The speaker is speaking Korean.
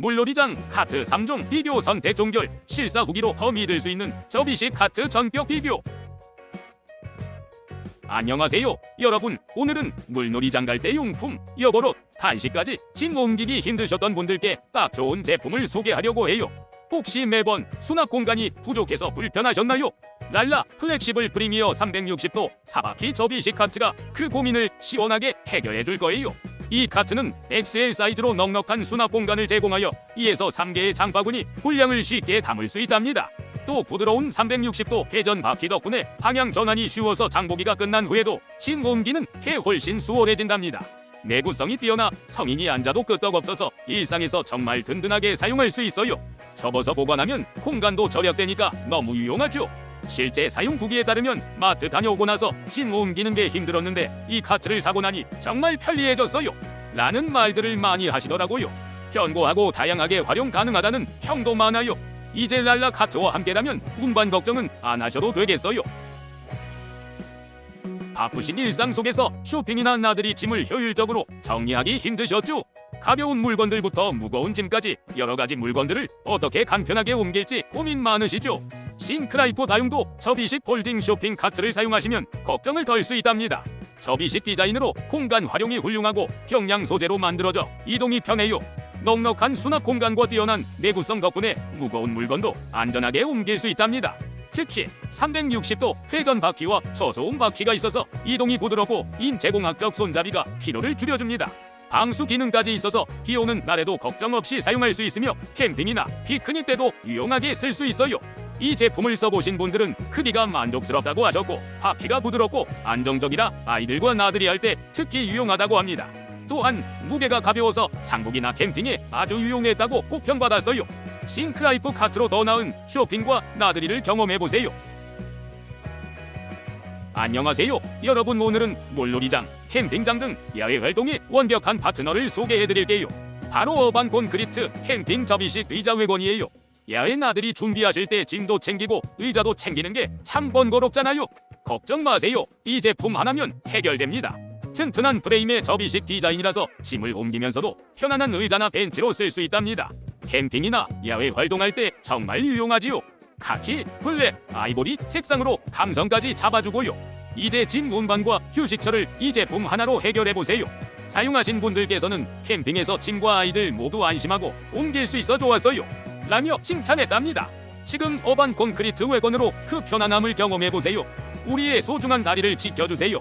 물놀이장 카트 3종 비교 선택 종결 실사 후기로 더 믿을 수 있는 접이식 카트 전격 비교 안녕하세요 여러분 오늘은 물놀이장 갈 때 용품 여보로 간식까지 짐 옮기기 힘드셨던 분들께 딱 좋은 제품을 소개하려고 해요 혹시 매번 수납 공간이 부족해서 불편하셨나요? 랄라 플렉시블 프리미어 360도 사바퀴 접이식 카트가 그 고민을 시원하게 해결해 줄 거예요. 이 카트는 XL 사이즈로 넉넉한 수납 공간을 제공하여 2에서 3개의 장바구니 분량을 쉽게 담을 수 있답니다. 또 부드러운 360도 회전 바퀴 덕분에 방향 전환이 쉬워서 장보기가 끝난 후에도 짐 옮기는 게 훨씬 수월해진답니다. 내구성이 뛰어나 성인이 앉아도 끄떡없어서 일상에서 정말 든든하게 사용할 수 있어요. 접어서 보관하면 공간도 절약되니까 너무 유용하죠. 실제 사용 후기에 따르면 마트 다녀오고 나서 짐 옮기는 게 힘들었는데 이 카트를 사고 나니 정말 편리해졌어요. 라는 말들을 많이 하시더라고요. 견고하고 다양하게 활용 가능하다는 평도 많아요. 이제 랄라 카트와 함께라면 운반 걱정은 안 하셔도 되겠어요. 바쁘신 일상 속에서 쇼핑이나 나들이 짐을 효율적으로 정리하기 힘드셨죠? 가벼운 물건들부터 무거운 짐까지 여러 가지 물건들을 어떻게 간편하게 옮길지 고민 많으시죠? 싱크라이프 다용도 접이식 폴딩 쇼핑 카트를 사용하시면 걱정을 덜 수 있답니다. 접이식 디자인으로 공간 활용이 훌륭하고 경량 소재로 만들어져 이동이 편해요. 넉넉한 수납 공간과 뛰어난 내구성 덕분에 무거운 물건도 안전하게 옮길 수 있답니다. 특히 360도 회전 바퀴와 저소음 바퀴가 있어서 이동이 부드럽고 인체공학적 손잡이가 피로를 줄여줍니다. 방수 기능까지 있어서 비 오는 날에도 걱정 없이 사용할 수 있으며 캠핑이나 피크닉 때도 유용하게 쓸 수 있어요. 이 제품을 써보신 분들은 크기가 만족스럽다고 하셨고 바퀴가 부드럽고 안정적이라 아이들과 나들이 할 때 특히 유용하다고 합니다. 또한 무게가 가벼워서 장복이나 캠핑에 아주 유용했다고 호평받았어요. 싱크라이프 카트로 더 나은 쇼핑과 나들이를 경험해보세요. 안녕하세요. 여러분 오늘은 물놀이장, 캠핑장 등 야외 활동에 완벽한 파트너를 소개해드릴게요. 바로 어반 콘크리트 캠핑 접이식 의자 외건이에요. 야외 나들이 준비하실 때 짐도 챙기고 의자도 챙기는 게 참 번거롭잖아요. 걱정 마세요. 이 제품 하나면 해결됩니다. 튼튼한 프레임의 접이식 디자인이라서 짐을 옮기면서도 편안한 의자나 벤치로 쓸 수 있답니다. 캠핑이나 야외 활동할 때 정말 유용하지요. 카키, 블랙, 아이보리 색상으로 감성까지 잡아주고요. 이제 짐 운반과 휴식처를 이 제품 하나로 해결해 보세요. 사용하신 분들께서는 캠핑에서 짐과 아이들 모두 안심하고 옮길 수 있어 좋았어요. 라며 칭찬했답니다. 지금 어반 콘크리트 외건으로 그 편안함을 경험해 보세요. 우리의 소중한 다리를 지켜주세요.